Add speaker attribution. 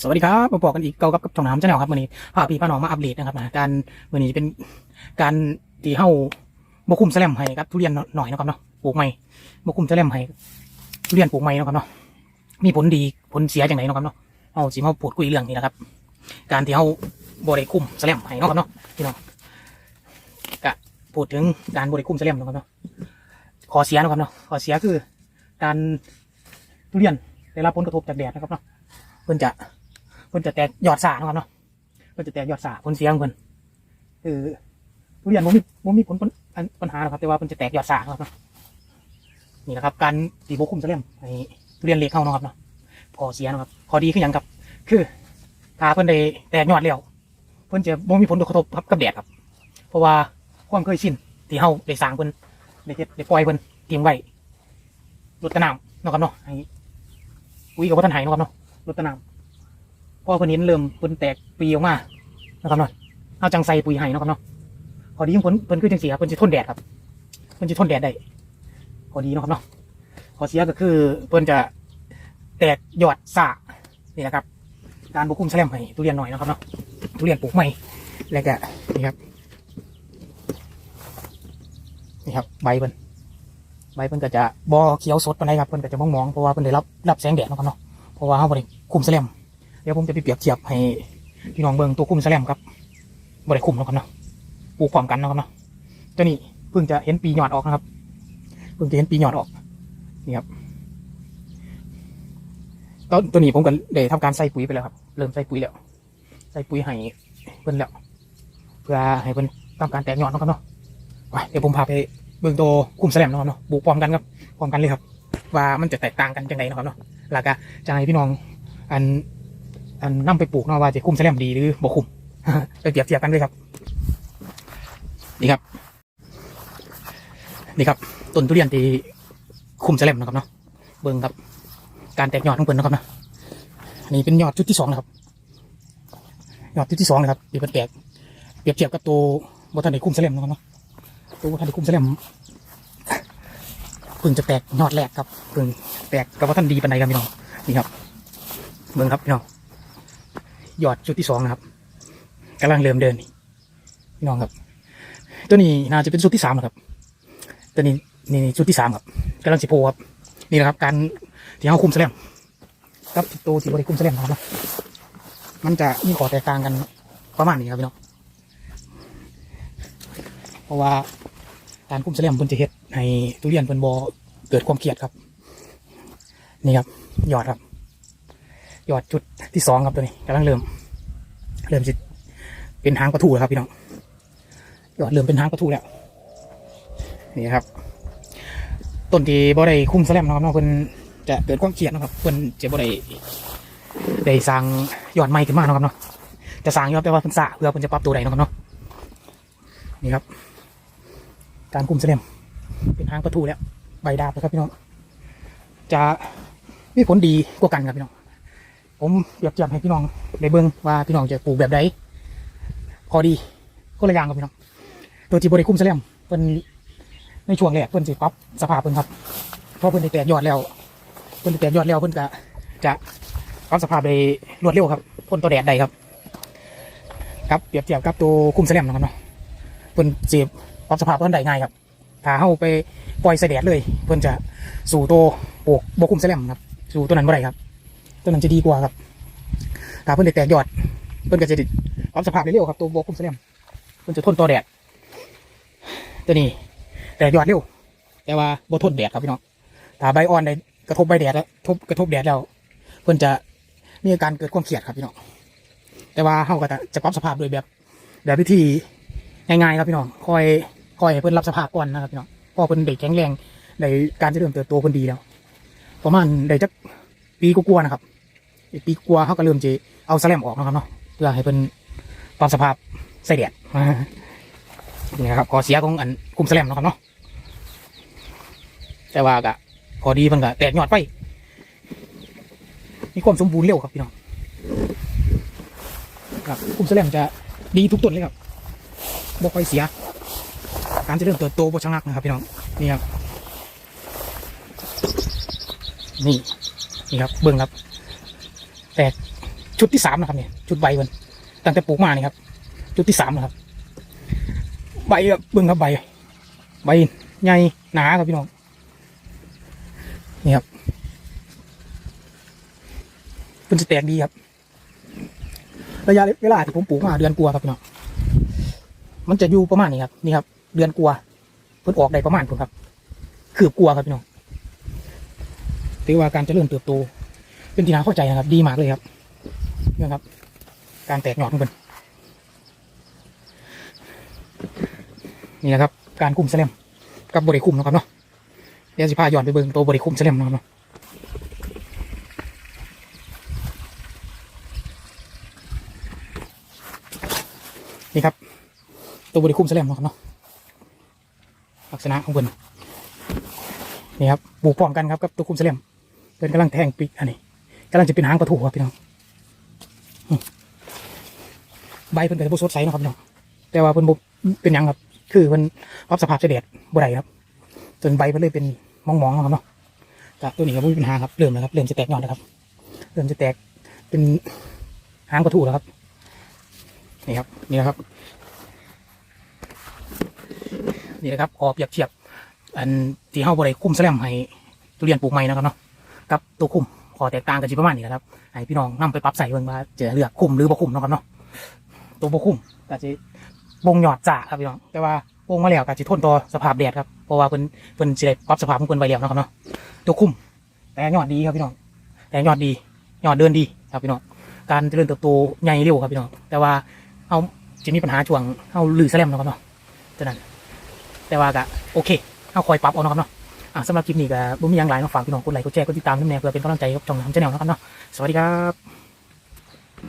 Speaker 1: สวัสดีครับมาบอกกันอีกเก่ากับกับช่องน้ำชาแนลครับวันนี้พาพี่พาน้องมาอัปเดตนะครับนะการวันนี้จะเป็นการที่เฮาบคุมแสลมให้ครับทุเรียนหน่อยนะครับเนาะปลูกใหม่บคุมแสลมให้ทุเรียนปลูกใหม่นะครับเนาะมีผลดีผลเสียอย่างไรนะครับเนาะเอาสิมาพูดคุยเรื่องนี้นะครับ การที่เฮาบริคุมแสลมให้นะครับเนาะพี่น้องก็พูดถึงการบริคุมแสลมนะครับเนาะขอเสียนะครับเนาะขอเสียคือ การทุเรียนได้รับผลกระทบจากแดดนะครับเนาะเพิ่อนจะ เพิ่นจะแตกยอดสาเนาะครับเนาะเพิ่นจะแตกยอดสาผลเสียของเพิ่นคือทุเรียนบ่มีบ่มีผลปัญหาหรอกครับ แต่ว่าเพิ่นจะแตกยอดสาเนาครับเนาะนี่นะครับ การตีโบคุมเสลียมให้ทุเรียนเล็กเข้าเนาะครับเนาะพอเสียนะครับพอดีคือหยังครับ คือถ้าเพิ่นได้แตกยอดแล้วเพิ่นจะบ่มีผลกระทบครับกับแดดครับ เพราะว่าความเคยชินที่เฮาได้สร้างเพิ่นได้เฮ็ดได้ปล่อยเพิ่นทิ้งไว้รดตะน้ำเนาะครับเนาะให้ปุ๋ยกับบ่ทันไหายเนาะครับเนาะรดตะน้ำ พอเพิ่นเห็นเริ่มเพิ่นแตกปีออกมานะครับเนาะเอาจังใส่ปุ๋ยให้เนาะครับเนาะพอดีของเพิ่นเพิ่นคือจังสีครับเพิ่นจะทนแดดครับเพิ่นจะทนแดดได้พอดีเนาะครับเนาะพอเสียก็คือเพิ่นจะแตกยอดสานี่นะครับ การบุกคุมแสลมให้ทุเรียนหน่อยนะครับเนาะทุเรียนปลูกใหม่แล้วก็นี่ครับนี่ครับใบเพิ่นใบเพิ่นก็จะบอเขียวสดปานใดครับเพิ่นก็จะมองๆเพราะว่าเพิ่นได้รับรับแสงแดดเนาะครับเนาะเพราะว่าเฮาบ่ได้คุมแสลม เดี๋ยวผมจะไปเปรียบเทียบให้พี่น้องเบิ่งตัวคุ้มแสลมครับบริคุมนะครับเนาะปลูกพร้อมกันนะครับเนาะตัวนี้เพิ่งจะเห็นปีหยอดออกนะครับเพิ่งจะเห็นปีหยอดออกนี่ครับตอนตัวนี้ผมก็ได้ทำการใส่ปุ๋ยไปแล้วครับ เริ่มใส่ปุ๋ยแล้ว ใส่ปุ๋ยให้เพิ่นแล้ว เพื่อให้เพิ่นทำการแตกหยอดนะครับเนาะไปเดี๋ยวผมพาไปเบิ่งตัวคุ้มแสลมนะครับเนาะปลูกพร้อมกันครับพร้อมกันเลยครับ ว่ามันจะแตกต่างกันจังไงนะครับเนาะแล้วก็จะให้พี่น้องอัน อันนํไปปลูกเนาะว่าจะคุ้มแสลมดีหรือบ่คุ้มไปเปรียบเทียบกันด้วยครับ นี่ครับ นี่ครับต้นทุเรียนที่คุ้มแสลมนะครับเนาะเบิ่งครับ การแตกยอดของเพิ่นนะครับเนาะอันนี้เป็นยอดจุดที่สองนะครับยอดจุดที่สองนะครับที่เพิ่นแตกเปรียบเทียบกับตัวบทันไดคุ้มแสลมนะครับเนาะตัวบทันไดคุ้มแสลมเพิ่งจะแตกยอดแรกครับเพิ่งแตกกับว่าท่านดีปานใดครับพี่น้องนี่ครับเบิ่งครับพี่น้อง ยอดจุดที่สองนะครับกำลังเริ่มเดินนี่พี่น้องครับ ตัวนี้น่าจะเป็นจุดที่สามนะครับ ตัวนี้นี่จุดที่สามครับกำลังสิโพครับนี่นะครับ การที่เขาคุมแสลมกับตัวที่บริคุมแสลมนะครับมันจะมีขอแตกต่างกันประมาณนี้ครับพี่น้องเพราะว่าการคุมแสลมเพิ่นจะเฮ็ดให้ทุเรียนเพิ่นบ่เกิดความเครียดครับ นี่ครับยอดครับ ยอดจุดที่สองครับตัวนี้กำลังเริ่ม เริ่มจะเป็นหางประทูแล้วครับพี่น้องยอดเริ่มเป็นหางประทูแล้วนี่ครับต้นที่บ่ได้คุ้มแสลมนะครับเนาะเพิ่นจะเกิดความเครียดนะครับเพิ่นจะบ่ได้ได้สร้างยอดใหม่ขึ้นมานะครับเนาะจะสร้างยอดแปลว่าเพิ่นสร้างเพื่อเพิ่นจะปรับตัวได้นะครับเนาะนี่ครับ การคุ้มแสลมเป็นหางประทูแล้วใบดาบนะครับพี่น้องจะมีผลดีกว่ากันครับพี่น้อง ผมเปรียบเทียบให้พี่น้องได้เบิ่งว่าพี่น้องจะปลูกแบบใดพอดีก็ละย่างครับพี่น้องตัวที่บริคุ้มแสลมเพิ่นในช่วงแรกเพิ่นสิปรับสภาพเพิ่นครับเพราะเพิ่นได้แตกยอดแล้ว เพิ่นได้แตกยอดแล้วเพิ่นก็จะปรับสภาพได้รวดเร็วครับพ่นตัวแดดได้ครับ ครับเปรียบเทียบกับตัวคุ้มแสลมนะครับเนาะเพิ่นสิปรับสภาพเพิ่นได้ง่ายครับถ้าเฮาไปปล่อยใส่แดดเลย เพิ่นจะสู่ตัวปลูกบคุ้มแสลมครับ สู่ตัวนั้นบ่ได้ครับ ตัวนั้นจะดีกว่าครับถ้าเพิ่นได้แตกยอด เพิ่นก็จะดิปรับสภาพได้เร็วครับตัวโบกุมเสลียมเพิ่นจะทนต่อแดดตัวนี้แตกยอดเร็วแต่ว่าบ่ทนแดดครับพี่น้องถ้าใบอ่อนได้กระทบใบแดดแล้วทบกระทบแดดแล้ว เพิ่นจะมีอาการเกิดความเครียดครับพี่น้องแต่ว่าเฮาก็จะจะปรับสภาพโดยแบบแบบวิธีง่ายๆครับพี่น้องคอยคอยให้เพิ่นรับสภาพก่อนนะครับพี่น้องพอเพิ่นได้แข็งแรงได้การเจริญเติบโตเพิ่นดีแล้วประมาณได้จักปีกลัวาๆนะครับ อีกปีกัวาเขาก็เริ่มจะเอาแสลมออกนะครับเนาะเพื่อให้เป็นปรับสภาพใส่แดดนี่นะครับขอเสียของอันคุมแสลมนะครับเนาะแต่ว่าก็พอดีมันก็แตกยอดไปมีความสมบูรณ์เร็วครับพี่น้องครับคุมแสลมจะดีทุกต้นเลยครับบ่ค่อยเสีย การเจะเริ่มเติบโตบ่ชะงักนะครับพี่น้องนี่ครับนี่นี่ครับเบิ้องครับ แตกชุดที่สามนะครับเนี่ยชุดใบมันตั้งแต่ปลูกมานี่ครับ ชุดที่สามนะครับใบครับเบิ่งครับใบ ใบใหญ่หนาครับพี่น้องนี่ครับเป็นสแตกดีครับ ระยะเวลาที่ผมปลูกมาเดือนกลัวาครับพี่น้องมันจะอยู่ประมาณนี้ครับนี่ครับ เดือนกลัวาเพิ่นออกได้ประมาณผมครับ คืบกลัวครับพี่น้องถือว่าการจเจริญเติบโต เป็นที่น่าเข้าใจนะครับ ดีมากเลยครับนี่ครับ การแตกหยอดของเพิ่นนี่นะครับ การคุมแสลมกับบริคุมนะครับเนาะเดี๋ยวสิพาย้อนไปเบิ่งตัวบริคุมแสลมนะครับเนาะนี่ครับ ตัวบริคุมแสลมนะครับเนาะลักษณะของเพิ่นนี่ครับปลูกพร้อมกันครับกับตัวคุมแสลมเพิ่นกำลังแทงปีกอันนี้ กำลังจะเป็นหางปลาทูครับพี่น้องอืมใบเพิ่นก็จะบ่สดใสนะครับพี่น้องแต่ว่าเพิ่นบ่เป็นยังครับ คือเพิ่นรับสภาพเฉลี่ยบ่ได้ครับ จนใบเพิ่นเลยเป็นมองๆนะครับเนาะก็ตัวนี้ก็บ่มีปัญหาครับเริ่มแล้วครับเริ่มจะแตกยอดแล้วครับ เริ่มจะแตกเป็นหางปลาทูแล้วครับ นี่ครับ นี่นะครับ นี่นะครับออกเปรียบเทียบ อันที่เฮาบ่ได้คุ้มแสลมให้ทุเรียนปลูกใหม่นะครับเนาะกับตัวคุ้ม อแตกต่างกันสิประมาณนี้แหละครับให้พี่น้องนํไปปรับใส่เบิ่งว่าจะเลือกคุ้มหรือบ่คุ้มเนาะครับเนาะตัวบ่คุ้มก็สิบ่งยอดจ้าครับพี่น้องแต่ว่าบ่งมาแล้วก็สิทนต่อสภาพแดดครับเพราะว่าเพิ่นเพิ่นสิได้ปรับสภาพของเพิ่นไว้แล้วเนาะครับเนาะตัวคุ้มแต่ยอดดีครับพี่น้องแต่ยอดดียอดเดินดีครับพี่น้องการเจริญเติบโตใหญ่เร็วครับพี่น้องแต่ว่าเอาจะมีปัญหาช่วงเอาลือแสลมเนาะครับเนาะฉะนั้นแต่ว่าก็โอเคเอาคอยปรับเอาเนาะครับเนาะ อะสำหรับคลิปนี้ก็บุ้มยังหลายเนาฝากพี่น้องกดไลค์กดแชร์กดติดตามน้ำแนวเพื่อเป็นกำลังใจกับช่องน้ำชาแนลนะครับเนาะสวัสดีครับ